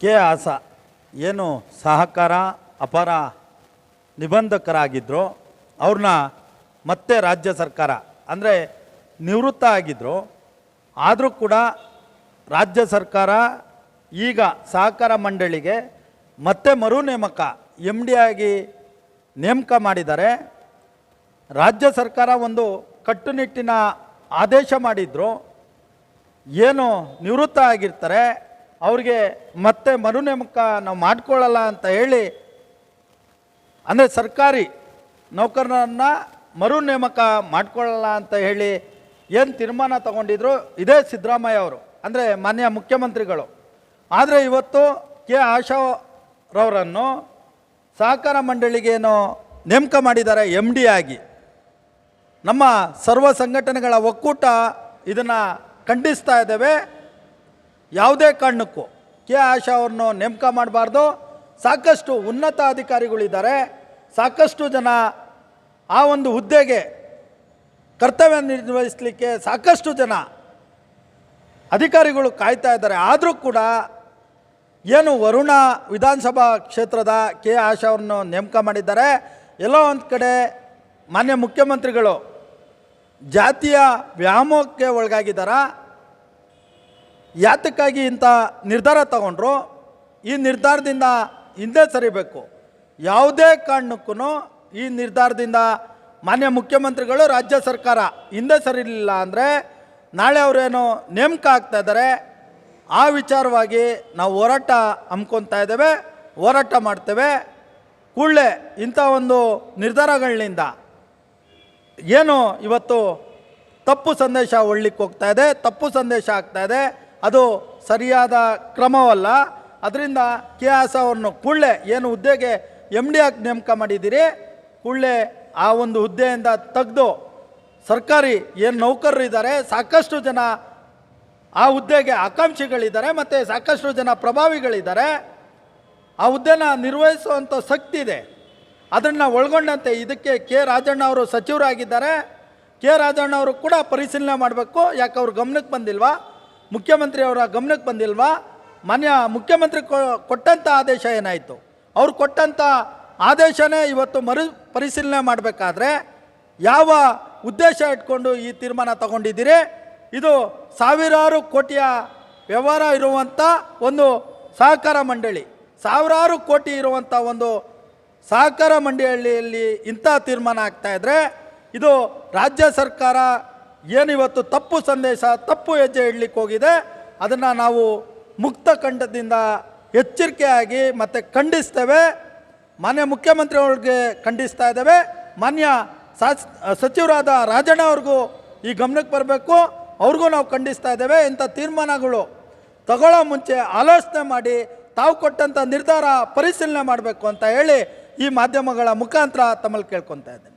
K ಆಸ, ಏನು ಸಹಕಾರ, ಅಪರ ನಿಬಂಧಕರಾಗಿದ್ದರು ಅವ್ರನ್ನ ಮತ್ತೆ ರಾಜ್ಯ ಸರ್ಕಾರ, ಅಂದರೆ ನಿವೃತ್ತ ಆಗಿದ್ದರು ಆದರೂ ಕೂಡ ರಾಜ್ಯ ಸರ್ಕಾರ ಈಗ ಸಹಕಾರ ಮಂಡಳಿಗೆ ಮತ್ತೆ ಮರು ನೇಮಕ ಎಂ ಡಿ ಆಗಿ ನೇಮಕ ಮಾಡಿದ್ದಾರೆ. ರಾಜ್ಯ ಸರ್ಕಾರ ಒಂದು ಕಟ್ಟುನಿಟ್ಟಿನ ಆದೇಶ ಮಾಡಿದ್ರು. ಏನು ನಿವೃತ್ತ ಆಗಿರ್ತಾರೆ ಅವ್ರಿಗೆ ಮತ್ತೆ ಮರು ನೇಮಕ ನಾವು ಮಾಡ್ಕೊಳ್ಳಲ್ಲ ಅಂತ ಹೇಳಿ, ಅಂದರೆ ಸರ್ಕಾರಿ ನೌಕರರನ್ನು ಮರು ನೇಮಕ ಮಾಡ್ಕೊಳ್ಳಲ್ಲ ಅಂತ ಹೇಳಿ ಏನು ತೀರ್ಮಾನ ತಗೊಂಡಿದ್ರು, ಇದೇ ಸಿದ್ದರಾಮಯ್ಯ ಅವರು, ಅಂದರೆ ಮಾನ್ಯ ಮುಖ್ಯಮಂತ್ರಿಗಳು. ಆದರೆ ಇವತ್ತು ಕೆ ಆಶಾರವರನ್ನು ಸಹಕಾರ ಮಂಡಳಿಗೇನು ನೇಮಕ ಮಾಡಿದ್ದಾರೆ ಎಂ ಡಿ ಆಗಿ. ನಮ್ಮ ಸರ್ವ ಸಂಘಟನೆಗಳ ಒಕ್ಕೂಟ ಇದನ್ನು ಖಂಡಿಸ್ತಾ ಇದ್ದೇವೆ. ಯಾವುದೇ ಕಾರಣಕ್ಕೂ ಕೆ ಆಶಾ ಅವ್ರನ್ನು ನೇಮಕ ಮಾಡಬಾರ್ದು. ಸಾಕಷ್ಟು ಉನ್ನತ ಅಧಿಕಾರಿಗಳಿದ್ದಾರೆ. ಸಾಕಷ್ಟು ಜನ ಆ ಒಂದು ಹುದ್ದೆಗೆ ಕರ್ತವ್ಯ ನಿರ್ವಹಿಸಲಿಕ್ಕೆ ಸಾಕಷ್ಟು ಜನ ಅಧಿಕಾರಿಗಳು ಕಾಯ್ತಾ ಇದ್ದಾರೆ. ಆದರೂ ಕೂಡ ಏನು ವರುಣ ವಿಧಾನಸಭಾ ಕ್ಷೇತ್ರದ ಕೆ ಆಶಾ ಅವ್ರನ್ನು ನೇಮಕ ಮಾಡಿದ್ದಾರೆ. ಎಲ್ಲೋ ಒಂದು ಕಡೆ ಮಾನ್ಯ ಮುಖ್ಯಮಂತ್ರಿಗಳು ಜಾತಿಯ ವ್ಯಾಮೋಹಕ್ಕೆ ಒಳಗಾಗಿದ್ದಾರಾ? ಯಾತಕ್ಕಾಗಿ ಇಂಥ ನಿರ್ಧಾರ ತಗೊಂಡ್ರು, ಈ ನಿರ್ಧಾರದಿಂದ ಹಿಂದೆ ಸರಿಬೇಕು. ಯಾವುದೇ ಕಾರಣಕ್ಕೂ ಈ ನಿರ್ಧಾರದಿಂದ ಮಾನ್ಯ ಮುಖ್ಯಮಂತ್ರಿಗಳು, ರಾಜ್ಯ ಸರ್ಕಾರ ಹಿಂದೆ ಸರಿಲಿಲ್ಲ ಅಂದರೆ ನಾಳೆ ಅವರೇನು ನೇಮಕ ಆಗ್ತಾ ಇದ್ದಾರೆ. ಆ ವಿಚಾರವಾಗಿ ನಾವು ಹೋರಾಟ ಹಮ್ಕೊತಾ ಇದ್ದೇವೆ, ಹೋರಾಟ ಮಾಡ್ತೇವೆ. ಕೂಡಲೇ ಇಂಥ ಒಂದು ನಿರ್ಧಾರಗಳಿಂದ ಏನು ಇವತ್ತು ತಪ್ಪು ಸಂದೇಶ ಒಳ್ಳಿಕ್ಕೆ ಹೋಗ್ತಾ ಇದೆ, ತಪ್ಪು ಸಂದೇಶ ಆಗ್ತಾ ಇದೆ. ಅದು ಸರಿಯಾದ ಕ್ರಮವಲ್ಲ. ಅದರಿಂದ ಕೆ ಎಸ್ ಅವ್ರನ್ನು ಕೂಡಲೇ ಏನು ಹುದ್ದೆಗೆ ಎಂ ಡಿ ಆಗಿ ನೇಮಕ ಮಾಡಿದ್ದೀರಿ, ಕೂಡಲೇ ಆ ಒಂದು ಹುದ್ದೆಯಿಂದ ತೆಗೆದು ಸರ್ಕಾರಿ ಏನು ನೌಕರರು ಇದ್ದಾರೆ, ಸಾಕಷ್ಟು ಜನ ಆ ಹುದ್ದೆಗೆ ಆಕಾಂಕ್ಷಿಗಳಿದ್ದಾರೆ ಮತ್ತು ಸಾಕಷ್ಟು ಜನ ಪ್ರಭಾವಿಗಳಿದ್ದಾರೆ. ಆ ಹುದ್ದೆನ ನಿರ್ವಹಿಸುವಂಥ ಶಕ್ತಿ ಇದೆ. ಅದನ್ನು ಒಳಗೊಂಡಂತೆ ಇದಕ್ಕೆ ಕೆ ರಾಜಣ್ಣ ಅವರು ಸಚಿವರಾಗಿದ್ದಾರೆ. ಕೆ ರಾಜಣ್ಣ ಅವರು ಕೂಡ ಪರಿಶೀಲನೆ ಮಾಡಬೇಕು ಯಾಕೆ ಅವ್ರ ಗಮನಕ್ಕೆ ಬಂದಿಲ್ವಾ? ಮುಖ್ಯಮಂತ್ರಿ ಅವರ ಗಮನಕ್ಕೆ ಬಂದಿಲ್ವಾ? ಮಾನ್ಯ ಮುಖ್ಯಮಂತ್ರಿ ಕೊಟ್ಟಂಥ ಆದೇಶ ಏನಾಯಿತು? ಅವ್ರು ಕೊಟ್ಟಂಥ ಆದೇಶನೇ ಇವತ್ತು ಮರು, ಪರಿಶೀಲನೆ ಮಾಡಬೇಕಾದ್ರೆ ಯಾವ ಉದ್ದೇಶ ಇಟ್ಕೊಂಡು ಈ ತೀರ್ಮಾನ ತಗೊಂಡಿದ್ದೀರಿ? ಇದು ಸಾವಿರಾರು ಕೋಟಿಯ ವ್ಯವಹಾರ ಇರುವಂಥ ಒಂದು ಸಹಕಾರ ಮಂಡಳಿ. ಸಾವಿರಾರು ಕೋಟಿ ಇರುವಂಥ ಒಂದು ಸಹಕಾರ ಮಂಡಳಿಯಲ್ಲಿ ಇಂಥ ತೀರ್ಮಾನ ಆಗ್ತಾ ಇದ್ರೆ ಇದು ರಾಜ್ಯ ಸರ್ಕಾರ ಏನಿವತ್ತು ತಪ್ಪು ಸಂದೇಶ, ತಪ್ಪು ಹೆಜ್ಜೆ ಇಡ್ಲಿಕ್ಕೆ ಹೋಗಿದೆ, ಅದನ್ನು ನಾವು ಮುಕ್ತ ಕಂಠದಿಂದ ಎಚ್ಚರಿಕೆಯಾಗಿ ಮತ್ತು ಖಂಡಿಸ್ತೇವೆ. ಮಾನ್ಯ ಮುಖ್ಯಮಂತ್ರಿಯವ್ರಿಗೆ ಖಂಡಿಸ್ತಾ ಇದ್ದೇವೆ. ಮಾನ್ಯ ಸಾಚ್ ಸಚಿವರಾದ ರಾಜಣ್ಣ ಅವ್ರಿಗೂ ಈ ಗಮನಕ್ಕೆ ಬರಬೇಕು. ಅವ್ರಿಗೂ ನಾವು ಖಂಡಿಸ್ತಾ ಇದ್ದೇವೆ. ಇಂಥ ತೀರ್ಮಾನಗಳು ತಗೊಳ್ಳೋ ಮುಂಚೆ ಆಲೋಚನೆ ಮಾಡಿ, ತಾವು ಕೊಟ್ಟಂಥ ನಿರ್ಧಾರ ಪರಿಶೀಲನೆ ಮಾಡಬೇಕು ಅಂತ ಹೇಳಿ ಈ ಮಾಧ್ಯಮಗಳ ಮುಖಾಂತರ ತಮ್ಮಲ್ಲಿ ಕೇಳ್ಕೊತಾ ಇದ್ದೇನೆ.